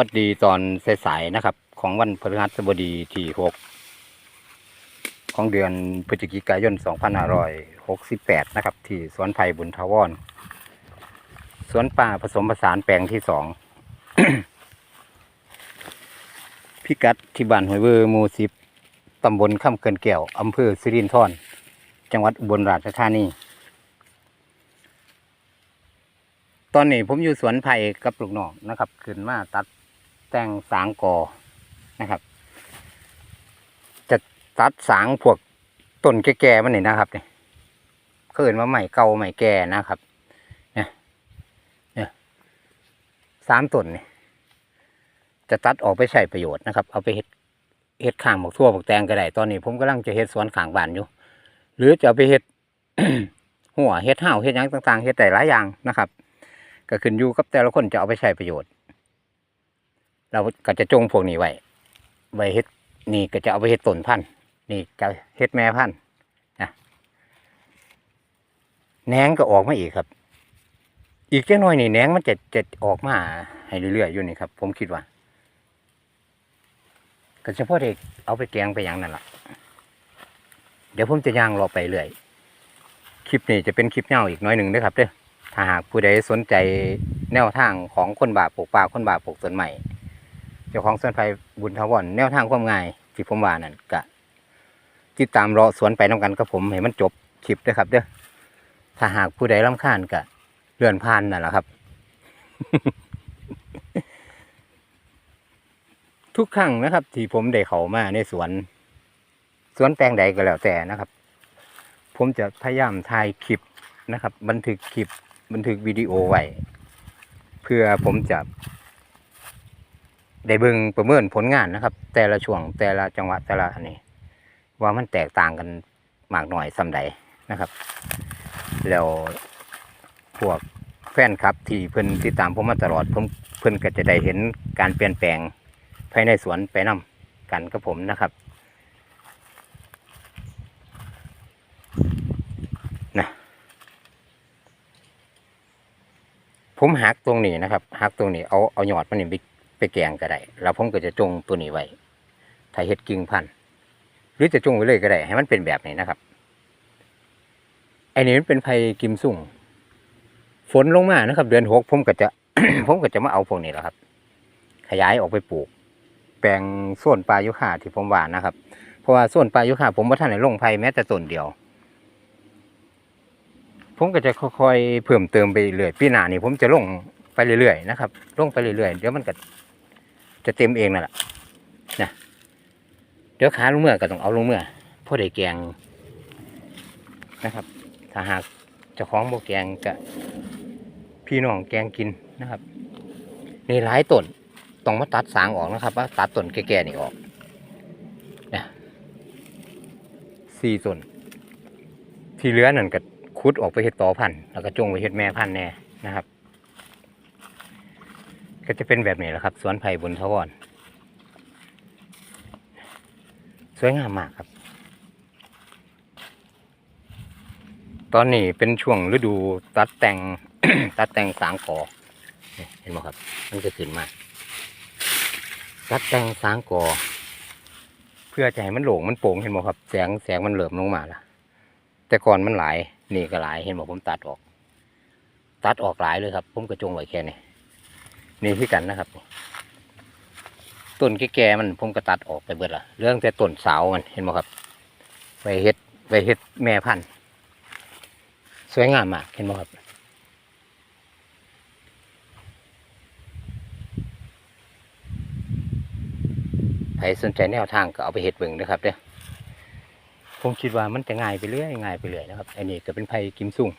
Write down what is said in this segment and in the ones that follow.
วัดดีตอนสายๆนะครับ ของวันพฤหัสบดีที่หกของเดือนพฤศจิกายน 2568 นะครับ ที่สวนไผ่บุญทวรสวนป่าผสมผสานแปลงที่สองพิกัดที่บ้านห้วยเวอร์มูสิบตำบลข้ามเกินแก้วอำเภอสิรินธรจังหวัดอุบลราชธานี ตอนนี้ผมอยู่สวนไผ่กับปลูกนองนะครับ ขึ้นมาตัด แต่งสางกอนะครับ จะตัดสางพวกต้นแก่ๆมันนี่นะครับเนี่ยเขินว่าใหม่เก่าใหม่แก่นะครับ เนี่ยเนี่ยสามต้นเนี่ยจะตัดออกไปใช้ประโยชน์นะครับ เอาไปเฮ็ดเฮ็ดข้างบอกทั่วบอกแตงก็ได้ตอนนี้ ผมกำลังจะเฮ็ดสวนข้างบ้านอยู่ หรือจะเอาไปเฮ็ดหัวเฮ็ดห้าวเฮ็ดยังต่าง ๆเฮ็ดได้หลายอย่างนะครับ ก็ขึ้นอยู่กับแต่ละคนจะเอาไปใช้ประโยชน์ เราก็จะจงพวกนี้ไว้ไว้เฮ็ดนี่ก็จะเอาไปเฮ็ดต้นพันธุ์นี่จะเฮ็ดแม่พันธุ์นะแหนงก็ออกมาอีกครับ อีกแค่น้อยนี่แหนงมันจะจะออกมาให้เรื่อยๆอยู่นี่ครับ ผมคิดว่าก็เฉพาะเด็กเอาไปแกงไปอย่างนั้นล่ะเดี๋ยวผมจะย่างรอไปเรื่อยคลิปนี้จะเป็นคลิปเน่าอีกน้อยหนึ่งนะครับเด้อถ้าหากผู้ใดสนใจแนวทางของคนบาปลูกป่าคนบาปลูกสวนใหม่ จ้าของสวนไผ่บุญทวรแนวทางความง่ายที่ผมว่านั่นก็ติดตามรอสวนไปน้ากันกับผมให้มันจบคลิปด้วยครับ เด้อถ้าหากผู้ใดรำคาญก็เลื่อนผ่านนั่นแหละครับ ทุกครั้งนะครับ ที่ผมได้เข้ามาในสวน สวนแปลงใดก็แล้วแต่นะครับ ผมจะพยายามถ่ายคลิปนะครับ บันทึกคลิปบันทึกวิดีโอไว้เพื่อผมจะ ได้เบิ่งประเมินผลงานนะครับ แต่ละช่วงแต่ละจังหวะแต่ละอันนี้ ว่ามันแตกต่างกันมากหน่อยสำใดนะครับ แล้วพวกแฟนคลับที่เพิ่นติดตามผมมาตลอดผมเพิ่นก็จะได้เห็นการเปลี่ยนแปลงภายในสวนไปนํกันกับผมนะครับนะผมหักตรงนี้นะครับหักตรงนี้เอาเอาหยอดมันนี่ไป ไปแกงก็ได้แล้วผมก็จะจงตัวนี้ไว้ถ้าเฮ็ดกิ่งพันหรือจะจงไว้เลยก็ได้ ให้มันเป็นแบบนี้นะครับไอ้นี่มันเป็นไผ่กิมสุ่งฝนลงมานะครับ เดือนหกผมก็จะ ผมก็จะมาเอาพวกนี้แหละครับ ขยายออกไปปลูก แปลงส่วนปลายุค่าที่ผมว่านะครับ เพราะว่าส่วนปลายุค่าผมว่าท่านในลงไผ่แม้แต่ต้นเดียว ผมก็จะค่อยๆเพิ่มเติมไปเรื่อยปีหน้านี่ผมจะลงไปเรื่อยๆนะครับลงไปเรื่อยๆเดี๋ยวมันก็ จะเต็มเองนั่นแหละนะเดี๋ยวขาลงเมื่อก็ต้องเอาลงเมื่อพอได้แกงนะครับ ถ้าหากเจ้าของโบแกงก็พี่น้องแกงกินนะครับ ในหลายต้นต้องมาตัดสางออกนะครับว่าตัดต้นแก่ๆนี่ออกนะสี่ต้นที่เหลือนั่นก็คุดออกไปเห็ดต่อพันธุ์แล้วก็จงไปเห็ดแม่พันธุ์แน่นะครับ ก็จะเป็นแบบนี้แหละครับ สวนไผ่บนทวรสวยงามมากครับ ตอนนี้เป็นช่วงฤดูตัดแต่ง ตัดแต่งสางกอเห็นไหมครับ มันจะขึ้นมา ตัดแต่งสางกอ เพื่อจะให้มันโหลงมันโป่งเห็นไหมครับ แสงแสงมันเหลิมลงมาละแต่ก่อนมันหลาย นี่ก็หลาย เห็นบอกผมตัดออก ตัดออกหลายเลยครับ ผมกระจงไว้แค่นี้ นี่ที่กันนะครับต้นแก่ๆมันผมก็ตัดออกไปเบิดละเรื่องแต่ต้นเสามันเห็นไหมครับไปเฮ็ดไปเฮ็ดแม่พันธุ์สวยงามมากเห็นไหมครับใครสนใจแนวทางก็เอาไปเฮ็ดเบิ่งนะครับเด้อผมคิดว่ามันจะง่ายไปเรื่อยง่ายไปเรื่อยนะครับ อันนี้ก็เป็นไผ่กิมซุ่ง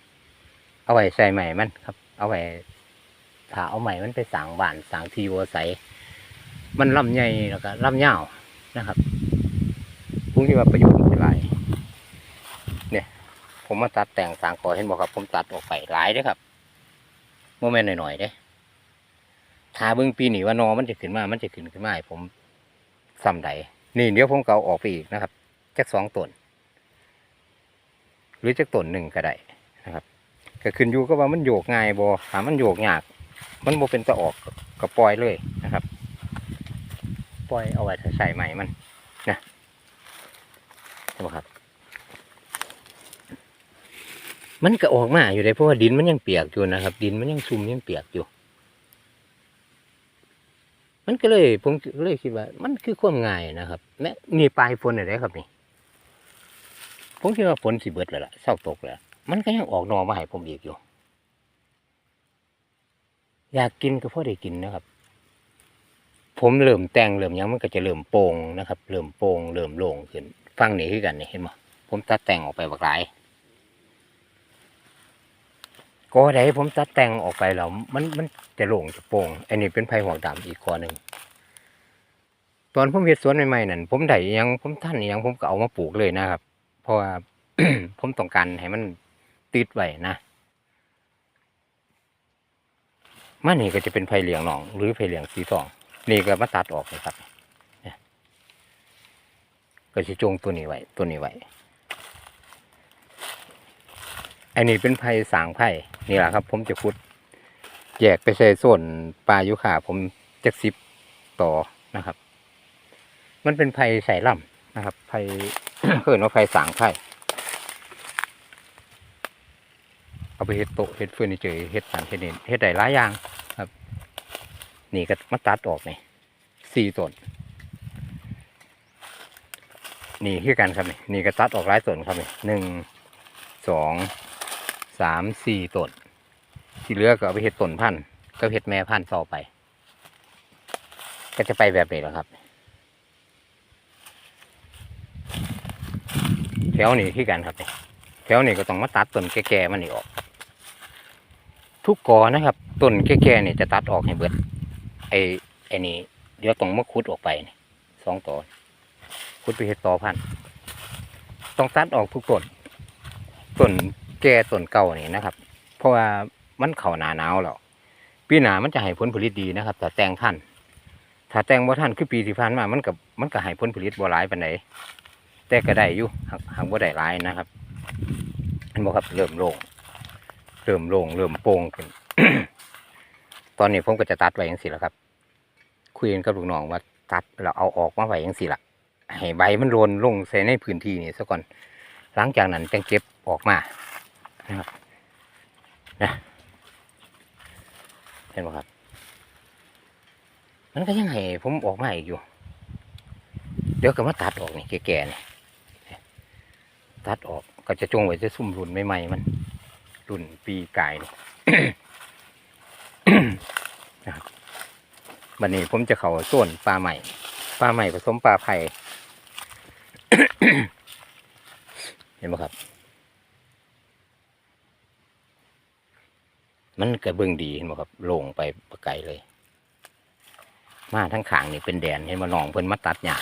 เอาไว้ใส่ใหม่มันครับ เอาไว้ ถ้าเอาใหม่มันไปสางบ้านสางทีวัวใส มันลำใหญ่แล้วก็ลำยาวนะครับผมคิดว่าประโยชน์มันหลายเนี่ย ผมมาตัดแต่งสางกอเห็นบอกครับ ผมตัดออกไปหลายด้ครับโมเมนต์หน่อยๆเด้ถ้าเบิ่งปีหนีว่านอมันจะขึ้นมา มันจะขึ้นขึ้นมาให้ผมซ้ำใดนี่เดี๋ยวผมเอาออกไปอีกนะครับจักสองต้นหรือจักต้นหนึ่งก็ได้นะครับ ก็ขึ้นอยู่ก็ว่ามันโยกง่ายบ่ถามมันโยกยาก มันบ่เป็นตะออกก็ปล่อยเลยนะครับ ปล่อยเอาไว้ถ้าใส่ใหม่มันนะนไหมครับ มันก็ออกมาอยู่เลยเพราะว่าดินมันยังเปียกอยู่นะครับ ดินมันยังชุ่มยังเปียกอยู่ มันก็เลยผมก็เลยคิดว่า มันคือความง่ายนะครับแม้นี่ปลายฝนอะไรครับนี่ผมคิดว่าฝนสิเบิดแล้วล่ะเศร้าตกแล้ว มันก็ยังออกนอมาให้ผมอีกอยู่ อยากกินก็พอได้กินนะครับ ผมเริ่มแต่งเริ่มยังมันก็จะเริ่มโป่งนะครับเริ่มโป่งเริ่มโล่งขึ้นฟังนี่คือกันนี่เห็นไหมผมตัดแต่งออกไปบักหลายก็ได้ผมตัดแต่งออกไปแล้วมันมันจะโล่งจะโป่งอันนี้เป็นไผ่หัวดำอีกข้อหนึ่งตอนผมเฮ็ดสวนใหม่ๆนั่นผมได้ยังผมท่านยังผมก็เอามาปลูกเลยนะครับ เพราะว่าผมต้องการให้มันติดไว้นะ มันนี่ก็จะเป็นไผ่เหลียงหนอง หรือไผ่เหลียงสีทอง นี่ก็มาตัดออกเลยครับเนี่ยก็จะจงตัวนี้ไว้ ตัวนี้ไว้อันนี้เป็นไผ่สางไผ่นี่แหละครับ ผมจะขุดแยกไปใส่ส่วนปลายุขาผมจะซิบต่อนะครับ มันเป็นไผ่ใส่ล่ำนะครับไผ่เขินว่าไผ่สางไผ่เอาไปเฮ็ดโต๊ะเฮ็ดเฟอร์นิเจอร์เฮ็ดสารเฮ็ดเนี่เฮ็ดได้หลายอย่าง นี่ก็มาตัดออกนี่สี่ต้นนี่คือกันครับนี่นี่ก็ตัดออกหลายต้นครับนี่หนึ่งสองสามสี่ต้นที่เหลือก็เอาไปเฮ็ดต้นพันธุ์ก็เฮ็ดแม่พันธุ์ต่อไป ก็จะไปแบบนี้แหละครับแถวนี้คือกันครับนี่แถวนี้ก็ต้องมาตัดต้นแก่ๆมันนี่ออก ทุกกอนะครับต้นแก่ๆนี่จะตัดออกให้เบิด ไอ้ไอ้นี่เดี๋ยวต้องมาคุดออกไปนี่สองต่อคุดไปเห็ดต่อพันธ์ต้องตัดออกทุกต้นต้นแก่ต้นเก่านี่นะครับ เพราะว่ามันเข่าหนาหนาวแล้วปีหนามันจะให้ผลผลิตดีนะครับแต่แตงท่านถ้าแตงบ่ท่านคือปีที่ผ่านมามันกับมันก็ให้ผลผลิตบ่หลายปานใดแต่ก็ได้อยู่หากหากบ่ได้หลายนะครับเห็นบ่ครับเริ่มโล่งเริ่มโล่งเริ่มโป่งขึ้น ตอนนี้ผมก็จะตัดไว้อย่างสิละครับ คุยกันกับลูกน้องว่าตัดเราเอาออกมาไว้อย่างสิละให้ใบมันโรนลงใส่ในพื้นที่นี่ซะก่อน หลังจากนั้นจึงเก็บออกมานะครับนะเห็นไหมครับ มันก็ยังให้ผมออกมาอีกอยู่ เดี๋ยวก็มาตัดออกนี่แก่ๆนี่ตัดออกก็จะจงไว้จะซุ่มรุ่นใหม่ๆมัน รุ่นปีกายนี่ นะครับวันนี้ผมจะเข้าส่วนปลาใหม่ปลาใหม่ผสมปลาไผ่เห็นไหมครับ มันกระเบื้องดีเห็นไหมครับโล่งไปประไกลเลย มาทั้งขางนี่เป็นแดนเห็นมาหนองเพิ่นมาตัดหญ้า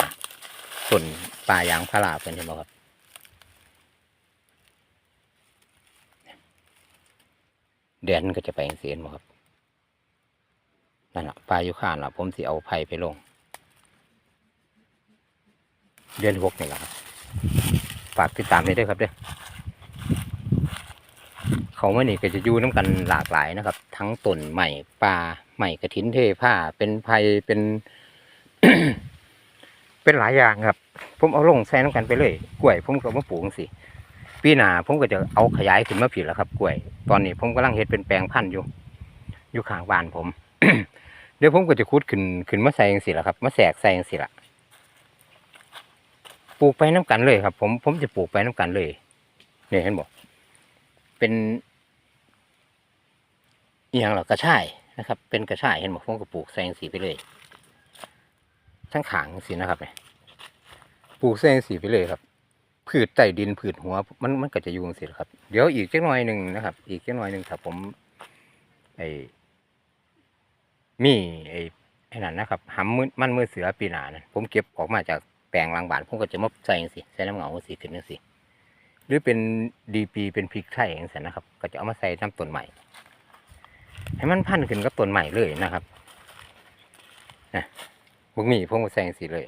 ส่วนปลายางพาราเพิ่นเห็นไหมครับแดนก็จะไปเสียนบ่ครับ นั่นแหละปลาอยู่ข้างละผมสิเอาไผ่ไปลง เดือนหกนี่แหละครับ ฝากติดตามนี้ด้วยครับเด้อเขาเมานี่ก็จะอยู่น้ำกันหลากหลายนะครับ ทั้งต้นใหม่ปลาใหม่กระถินเทผ้าเป็นไผ่เป็น เป็นหลายอย่างครับ ผมเอาลงใส่น้ำกันไปเลย กล้วย ผมก็มาปลูกจังสิปีหน้าผมก็จะเอาขยายขึ้นมาผิดแล้วครับ กล้วย ตอนนี้ผมกำลังเฮ็ดเป็นแปลงพันธุ์อยู่ อยู่ข้างบ้านผม เดี๋ยวผมก็จะคุดขึ้นขึ้นมาใส่ยังสิละครับมาแสกใส่ยังสิละปลูกไปน้ำกันเลยครับ ผมผมจะปลูกไปน้ำกันเลยเนี่ยเห็นบอกเป็นอย่างหรอกระชายนะครับ เป็นกระชายเห็นบอกผมก็ปลูกใส่ยังสีไปเลย ทั้งขางสินะครับเนี่ยปลูกใส่ยังสีไปเลยครับพืชใต้ดินพืชหัว มันมันก็จะยู่สิครับ เดี๋ยวอีกเจักหน่อยหนึ่งนะครับ อีกเจักหน่อยหนึ่งถ้าผมไอ มีไอ้ไอ้นั่นนะครับหำมือมันมือเสือปีหนานะผมเก็บออกมาจากแปลงหลังบ้านผมก็จะมาใส่จังสิใส่น้ำเงาสีขึ้นจังสิหรือเป็นดีปีเป็นพริกไทยอย่างนี้นะครับ ก็จะเอามาใส่น้ำต้นใหม่ให้มันพันขึ้นกับต้นใหม่เลยนะครับนะพวกนี้ผมก็ใส่จังสิเลย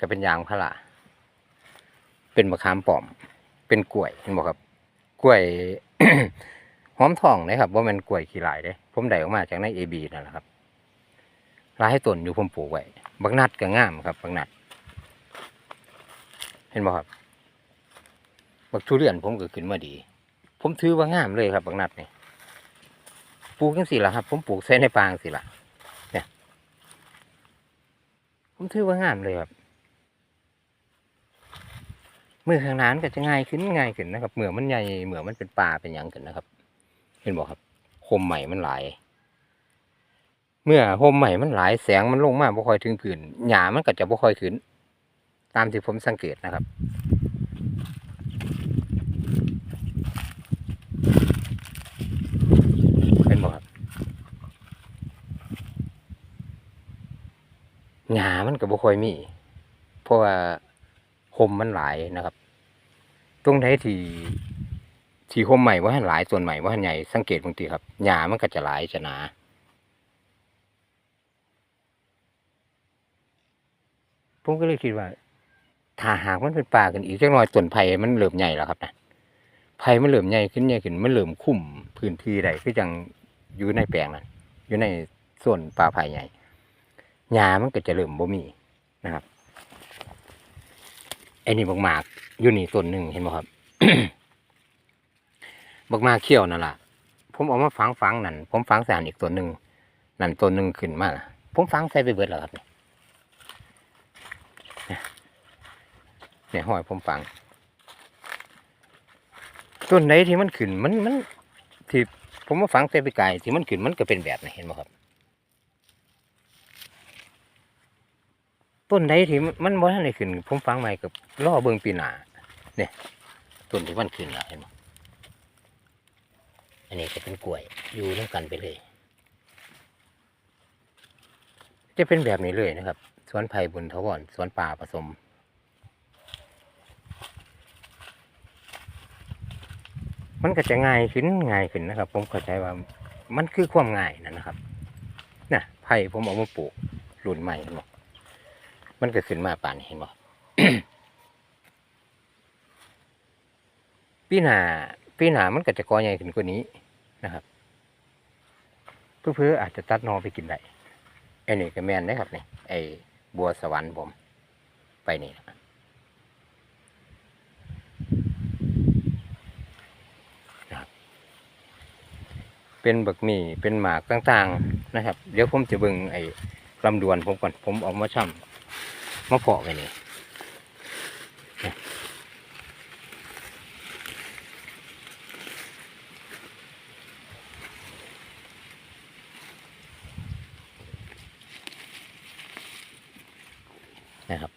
ก็เป็นยางพาราเป็นมะขามป้อม เป็นกล้วยเห็นบอกครับ กล้วยหอมทองนะครับว่ามันกล้วยขี้หลายเด้ ผมได้ออกมาจากในเอบีนั่นแหละครับลายต้นอยู่ผมปลูกไว้บักนัดก็งามครับบักนัด เห็นบ่ครับบักทุเรียนผมก็ขึ้นมาดี ผมถือว่างามเลยครับบักนัดนี่ปลูกจังสี่ละครับ ผมปลูกใส่ในปางสิละเนี่ย ผมถือว่างามเลยครับเมื่อข้างหน้านก็จะง่ายขึ้นง่ายขึ้นนะครับเมื่อมันใหญ่เมื่อมันเป็นป่าเป็นหยังขึ้นนะครับ เห็นบอกครับ โคมใหม่มันหลาย เมื่อโคมใหม่มันหลายแสงมันลงมากบ่ค่อยถึงพื้นหญ้ามันก็จะบ่ค่อยขึ้น ตามที่ผมสังเกตนะครับเป็นบอกครับหญ้ามันก็บ่ค่อยมี เพราะว่าคมมันหลายนะครับ ตรงไหนที่ ที่คมใหม่ว่าหันหลายส่วนใหม่ว่าหันใหญ่สังเกตบางทีครับหญ้ามันก็จะหลายจะหนาผมก็เลยคิดว่า ถ้าหากมันเป็นป่ากันอีกจักหน่อยต้นไผ่มันเริ่มใหญ่แล้วครับนะไผ่มันเริ่มใหญ่ขึ้นใหญ่ขึ้นมันเริ่มคุ้มพื้นที่ได้คือจังอยู่ในแปลงนั้นอยู่ในส่วนป่าไผ่ใหญ่หญ้ามันก็จะเริ่มบ่มีนะครับไอ้นี่บักหมากอยู่นี่ต้นหนึ่งเห็นไหมครับ บักมากเขี้ยวนั่นล่ะ ผมเอามาฝังฝังนั่น ผมฝังสารอีกต้นหนึ่งนั่นต้นหนึ่งขึ้นมาล่ะ ผมฝังใส่ไปเบิดแล้วครับเนี่ยเนี่ยห้อยผมฝังต้นไหนที่มันขึ้นมันมันที่ผมมาฝังใส่ไปไกลที่มันขึ้นมันก็เป็นแบบนี้เห็นไหมครับต้นใดที่มันมันบ่ทันได้ขึ้น ผมฟังใหม่กับล่อเบิงปีหนาเนี่ยต้นที่มันขึ้นแล้วเห็นไหม อันนี้ก็เป็นกล้วยอยู่ร่วมกันไปเลย จะเป็นแบบนี้เลยนะครับ สวนไผ่บุญทวรสวนป่าผสมมันก็จะง่ายขึ้นง่ายขึ้นนะครับ ผมเข้าใจว่ามันคือความง่ายนั่นนะครับนะไผ่ผมเอามาปลูกรุ่นใหม่เห็นบ่มันก็ขึ้นมาป่านเห็นบ่ปีหน้า ปีหนามันก็จะกอใหญ่ขึ้นกว่านี้นะครับ เพื่อๆอาจจะตัดนอไปกินได้ไอ้นี่ก็แมนนะครับนี่ไอ้บัวสวรรค์ผม ไปนี่นะครับเป็นบักมี่เป็นหมากต่างๆนะครับ เดี๋ยวผมจะบิ่งไอ้ลำดวนผมก่อนผมออกมาช่ำมาเพาะไว้นี่เนี่ยนะครับ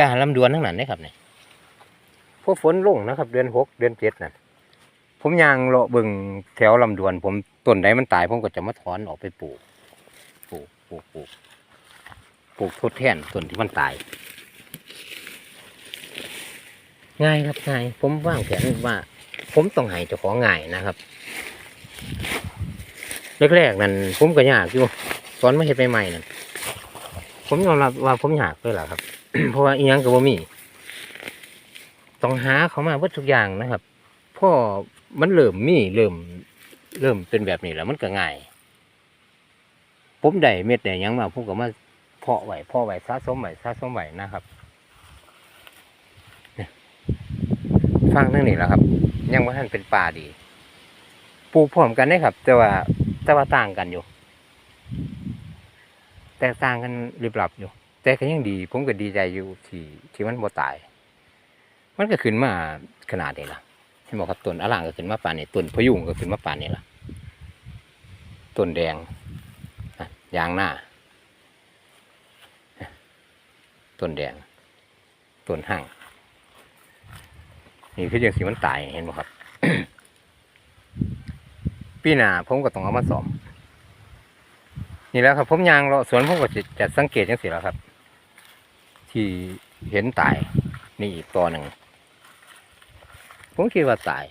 กาลำดวนทั้งนั้นนะครับเนี่ยพวกฝนลงนะครับ เดือนหกเดือนเจ็ดนั่นผมยางเลาะบึงแถวลำดวน ผมต้นใดมันตาย ผมก็จะมาถอนออกไปปลูกปลูกปลูกปลูกปลูกทดแทนส่วนที่มันตาย ง่ายครับง่ายผมว่างแผนว่า ผมต้องให้เจ้าของง่ายนะครับแรกๆนั่นผมก็ยากอยู่ตอนไมาเฮ็ดใหม่ๆนั่น ผมยอมรับว่าผมอยากเลยแหละครับ เพราะว่าอียังก็บ่มี ต้องหาเขามาเบิดทุกอย่างนะครับพ่อมันเริ่มมีเริ่ม เริ่มเป็นแบบนี้แล้วมันก็ง่าย ผมได้เม็ดได้หยังมาผมก็มาเพาะไว้เพาะไว้สะสมไหวสะสมไหวนะครับฟังทั้งนี้แหละครับ ยังว่าท่านเป็นป่าดี ปลูกพร้อมกันได้ครับ แต่ว่าแต่ว่าต่างกันอยู่ แต่ต่างกันริบหลับอยู่ แต่ก็ยังดี ผมก็ดีใจอยู่ที่ที่มันบ่ตาย มันก็ขึ้นมาขนาดนี้ล่ะเห็นบอกครับต้นอล่างก็ขึ้นมาป่านนี้ต้นพะยุงก็ขึ้นมาป่านนี้ล่ะต้นแดงยางหน้าต้นแดงต้นห้างนี่คือยังสีมันตายเห็นไหมครับ ปีหน้าผมก็ต้องเอามาสอม นี่แล้วครับผมยางเลาสวนผมก็จะจะสังเกตยังสิแล้วครับ ที่เห็นตายนี่อีกตัวหนึ่งผมคิดว่าตาย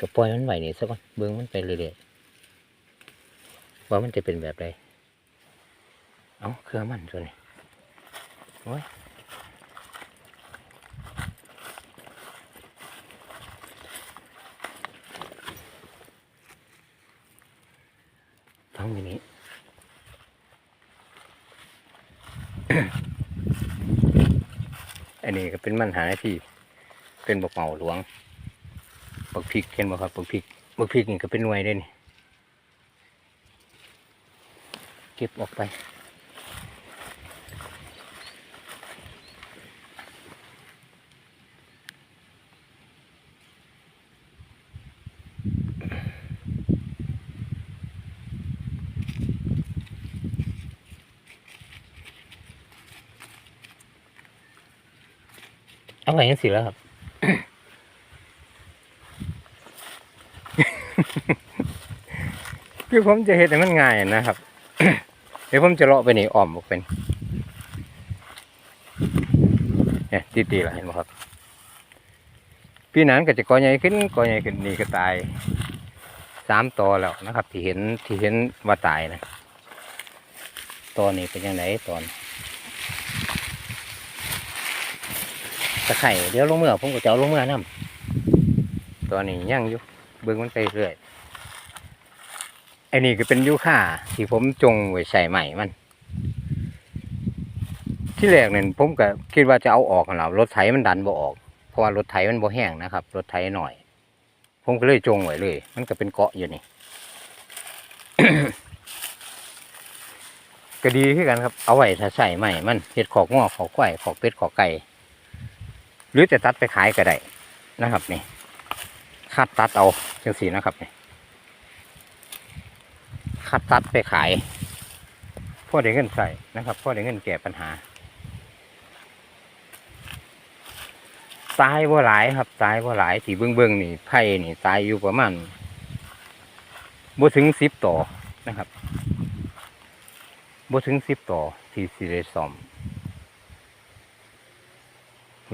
ก็ปล่อยมันไหวนี่สักก่อนเบิ้องมันไปเรื่อยๆว่ามันจะเป็นแบบไรเอาเครือมันตัวนี้โอ้ย เอาอย่างนี้ อันนี้ก็เป็นมันหาหน้าที่ เป็นบกเหมาหลวงบกพริกเห็นบ่ครับบกพริกบกพริกนี่ก็เป็นหน่วยได้นี่ เก็บออกไป เอาไว้ยังสิแล้วครับ คือผมจะเห็นให้มันง่ายนะครับ เดี๋ยวผมจะเลาะไปนี่อ้อมออกเป็นเนี่ยตีๆละเห็นไหมครับ พี่นั้นก็จะก่อใหญ่ขึ้นก่อใหญ่ขึ้นนี่ก็ตายสามตัวแล้วนะครับ ที่เห็นที่เห็นว่าตายนะตัวนี้เป็นยังไงตอน ตะไคร่เดี๋ยวลงเมื่อผมก็จะเอาลงเมื่อน้ำตัวนี้ย่างอยู่เบิ่งมันไปเรื่อยไอ้นี่ก็เป็นยูค่าที่ผมจงไว้ใส่ใหม่มัน ที่แรกเนี่ยผมก็คิดว่าจะเอาออกแล้วรถไถมันดันบ่ออก เพราะว่ารถไถมันบ่แห้งนะครับ รถไถหน่อย ผมก็เลยจงไว้เลย มันก็เป็นเกาะอยู่นี่ก็ดีขึ้นกันครับ เอาไว้ถ้าใส่ใหม่มันเห็ดขอกงอกขอกไก่ขอกเป็ดขอกไก่ หรือจะตัดไปขายก็ได้นะครับนี่คัดตัดเอาจังสีนะครับนี่คัดตัดไปขายพ่อได้เงินใส่นะครับพ่อได้เงินแก้ปัญหาตายว่าหลายครับตายว่าหลายที่เบื้องเบื้องนี่ไผ่นี่ตายอยู่ประมาณบ่ถึงสิบต่อนะครับบ่ถึงสิบต่อที่สิได้ซ่อม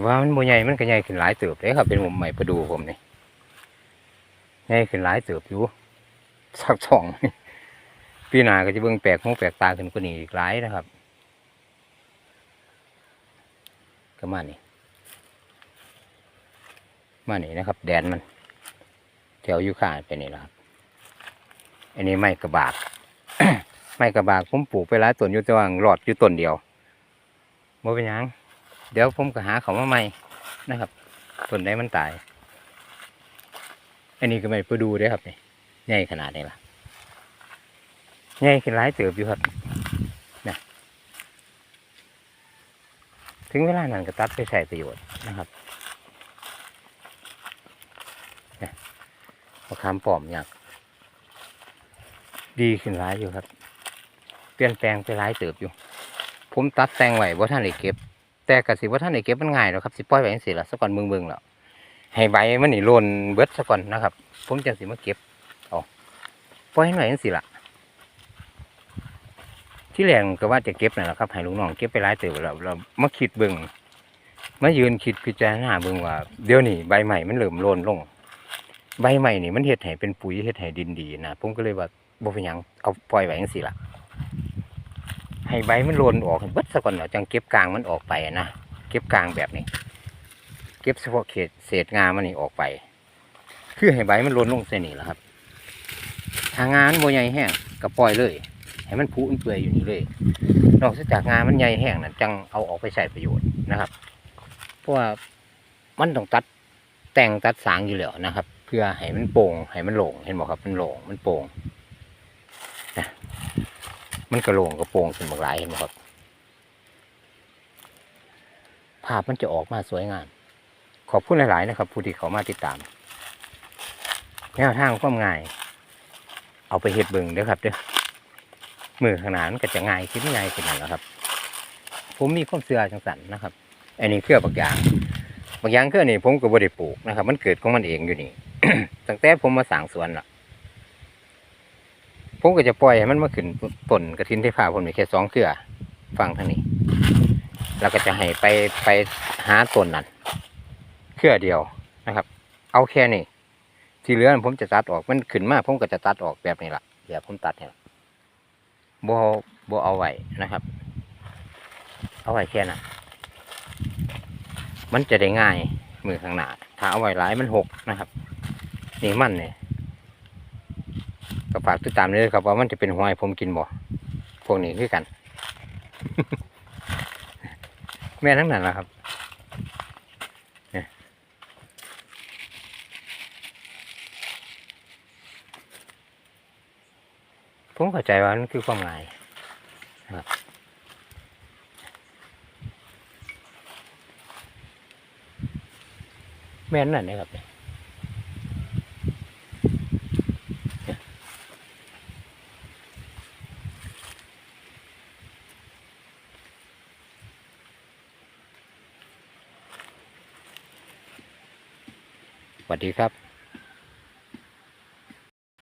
ว่ามันบ่ใหญ่มันก็ใหญ่ขึ้นหลายเติบเลยครับเป็นมุมใหม่ประดูผมนี่ใหญ่ขึ้นหลายเติบอยู่สักสองนี่นาก็จะเบิ่งแปลกหูแปลกตาขึ้นกว่านี้อีกหลายนะครับก็มานี่มานี่นะครับ แดนมันแถวยูคาไปนี่แหละครับ อันนี้ไม้กระบากไม้กระบากผมปลูกไปหลายต้นอยู่แต่ว่าหลอดอยู่ต้นเดียวบ่เป็นยัง เดี๋ยวผมก็หาเขามาใหม่นะครับต้นใดมันตาย อันนี้ก็ไม่ไปดูด้อครับนี่ใหญ่ขนาดนี้ล่ะใหญ่ขึ้นหลายเติบอยู่ครับนะถึงเวลานั้นก็ตัดไปใช้ประโยชน์นะครับนะมะขามปอมอยากดีขึ้นหลายอยู่ครับ เปลี่ยนแปลงไปหลายเติบอยู่ ผมตัดแต่งไว้ว่าท่านได้เก็บ แต่กสิว่าท่านได้เก็บมันง่ายหรอกครับสิปล่อยไว้จังซี่ล่ะสักก่อนเบิ่งเบิ่งแล้วให้ใบมันนี่โลนเบิดสักก่อนนะครับ ผมจังสิมาเก็บเอาปล่อยให้หน่อยจังซี่ล่ะที่แรกก็ว่าจะเก็บนั่นแหละครับให้ลูกน้องเก็บไปหลายเติบแล้วเรามาคิดเบิ่งมายืนคิดพิจารณาเบิ่งว่าเดี๋ยวนี้ใบใหม่มันเริ่มโลนลง ใบใหม่นี่มันเฮ็ดให้เป็นปุ๋ยเฮ็ดให้ดินดีนะผมก็เลยว่าบ่เป็นหยังเอาปล่อยไว้จังซี่ล่ะ ให้ใบมันโลนออกเบิดซะก่อนเนาะจังเก็บกลางมันออกไปนะเก็บกลางแบบนี้ เก็บเฉพาะเขตเศษงามันนี่ออกไป คือให้ใบมันโลนลงเส้นนี้แหละครับทางงานโบใหญ่แห้งก็ปล่อยเลยให้มันพุมันเปื่อยอยู่นี่เลย นอกจากงานมันใหญ่แห้งนั่นจังเอาออกไปใช้ประโยชน์นะครับ เพราะว่ามันต้องตัดแต่งตัดสางอยู่แล้วนะครับ เพื่อให้มันโป่งให้มันโหลงเห็นบอกครับมันโหลงมันโป่ง มันกระโลงกระโปรงขึ้นบางหลายเห็นไหมครับ ภาพมันจะออกมาสวยงาม ขอบคุณหลาย ๆ นะครับ ผู้ที่เขามาติดตาม แนวทางความง่าย เอาไปเฮ็ดเบิ่งเด้อครับเด้อมือขนาดมันก็จะง่ายขึ้นง่ายขึ้นนั่นแหละครับ ผมมีความเชื่อจังสันนะครับ อันนี้เครือบักยางบักยางเครือนี่ผมก็บ่ได้ปลูกนะครับ มันเกิดของมันเองอยู่นี่ ตั้งแต่ผมมาสร้างสวนละ ผมก็จะปล่อยให้มันมาขึ้นต้นกระถินที่ผ่าผมมีแค่สองเครือฟังทางนี้ แล้วก็จะให้ไปไปหาต้นนั้นเครือเดียวนะครับ เอาแค่นี้ที่เหลือผมจะตัดออกมันขึ้นมาผมก็จะตัดออกแบบนี้ละเดี๋ยวผมตัดเนี่ยบ่บ่เอาไว้นะครับ เอาไว้แค่นั้นมันจะได้ง่ายมือข้างหน้าถ้าเอาไว้หลายมันหกนะครับนี่มันเนี่ย ก็ฝากติดตามเลยครับว่ามันจะเป็นหัวให้ผมกินบ่พวกนี้คือกัน แม่นทั้งนั้นแหละครับเนี่ยผมเข้าใจว่ามันคือความหมายนะครับแม่นนั่นนะครับเนี่ย สวัส ดีครับ